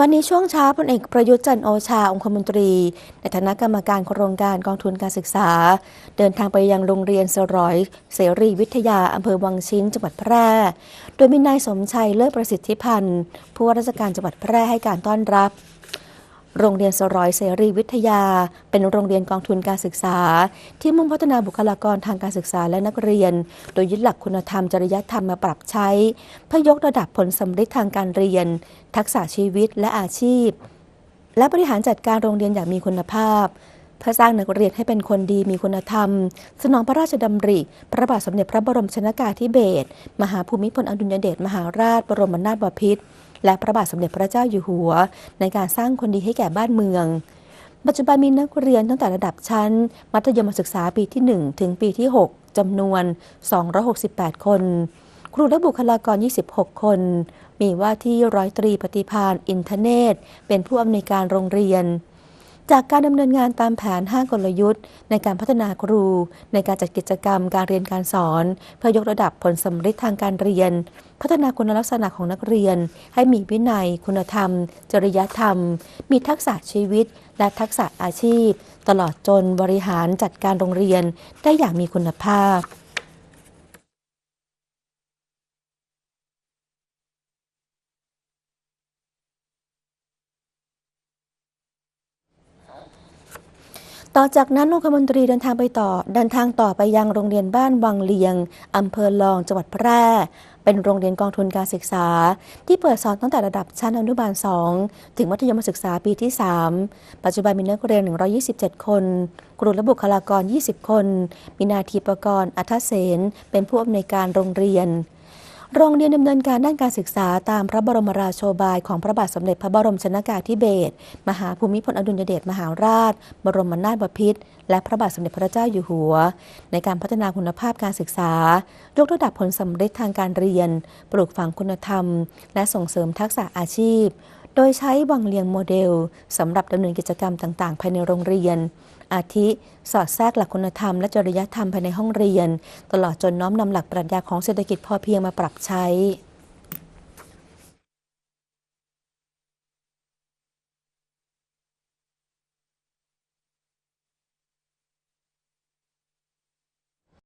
วันนี้ช่วงเช้าพลเอกประยุทธ์จันโอชาองคมนตรี ในฐานะกรรมการโครงการกองทุนการศึกษา เดินทางไปยังโรงเรียนเสรอยเสรีวิทยาอำเภอวังชิ้นจังหวัดแพร่ โดยมีนายสมชัยเลิศประสิทธิพันธ์ผู้ว่าราชการจังหวัดแพร่ให้การต้อนรับ โรงเรียนสรอยเสรีวิทยา เป็นโรงเรียนกองทุนการศึกษา ที่มุ่งพัฒนาบุคลากรทางการศึกษาและนักเรียน โดยยึดหลักคุณธรรมจริยธรรมมาปรับใช้ เพื่อยกระดับผลสำเร็จทางการเรียน ทักษะชีวิตและอาชีพ และบริหารจัดการโรงเรียนอย่างมีคุณภาพเพื่อสร้างนักเรียนให้เป็นคนดีมีคุณธรรม สนองพระราชดำริ พระบาทสมเด็จพระบรมชนากาธิเบศรมหาภูมิพลอดุลยเดชมหาราชบรมนาถบพิตร และพระบาทสมเด็จพระเจ้าอยู่หัว ในการสร้างคนดีให้แก่บ้านเมือง ปัจจุบันมีนักเรียนตั้งแต่ระดับชั้น มัธยมศึกษาปีที่ 1 ถึงปีที่ 6จำนวน 268 คน ครูและบุคลากร 26 คน มีว่าที่ร้อยตรีปฏิพานอินทเนตเป็นผู้อำนวยการโรงเรียน จากการดำเนินงานตามแผน 5 กลยุทธ์ ในการพัฒนาครู ในการจัดกิจกรรมการเรียนการสอน เพื่อยกระดับผลสำเร็จทางการเรียน พัฒนาคุณลักษณะของนักเรียน ให้มีวินัย คุณธรรม จริยธรรม มีทักษะชีวิต และทักษะอาชีพ ตลอดจนบริหารจัดการโรงเรียนได้อย่างมีคุณภาพ ต่อจากนั้นองคมนตรีเดินทางไปต่อเดินทางต่อไปยังโรงเรียนบ้านวังเลียงอำเภอลองจังหวัดแพร่ เป็นโรงเรียนกองทุนการศึกษา ที่เปิดสอนตั้งแต่ระดับชั้นอนุบาล 2 ถึงมัธยมศึกษาปีที่ 3 ปัจจุบันมีนักเรียน 127 คนครูและบุคลากร 20 คน มีนาทีประกรณ์อัธเสนเป็นผู้อำนวยการโรงเรียน โรงเรียนดำเนินการด้านการศึกษาตามพระบรมราโชบายของพระบาทสมเด็จพระบรมชนากาธิเบศรมหาภูมิพลอดุลยเดชมหาราช บรมนาถบพิตรและพระบาทสมเด็จพระเจ้าอยู่หัว ในการพัฒนาคุณภาพการศึกษา ยกระดับผลสำเร็จทางการเรียน ปลูกฝังคุณธรรม และส่งเสริมทักษะอาชีพ โดยใช้วังเลียงโมเดลสำหรับดำเนินกิจกรรมต่างๆ ภายในโรงเรียน อาทิสอดแทรกหลักคุณธรรมและจริยธรรมภายในห้องเรียน ตลอดจนน้อมนำหลักปรัชญาของเศรษฐกิจพอเพียงมาปรับใช้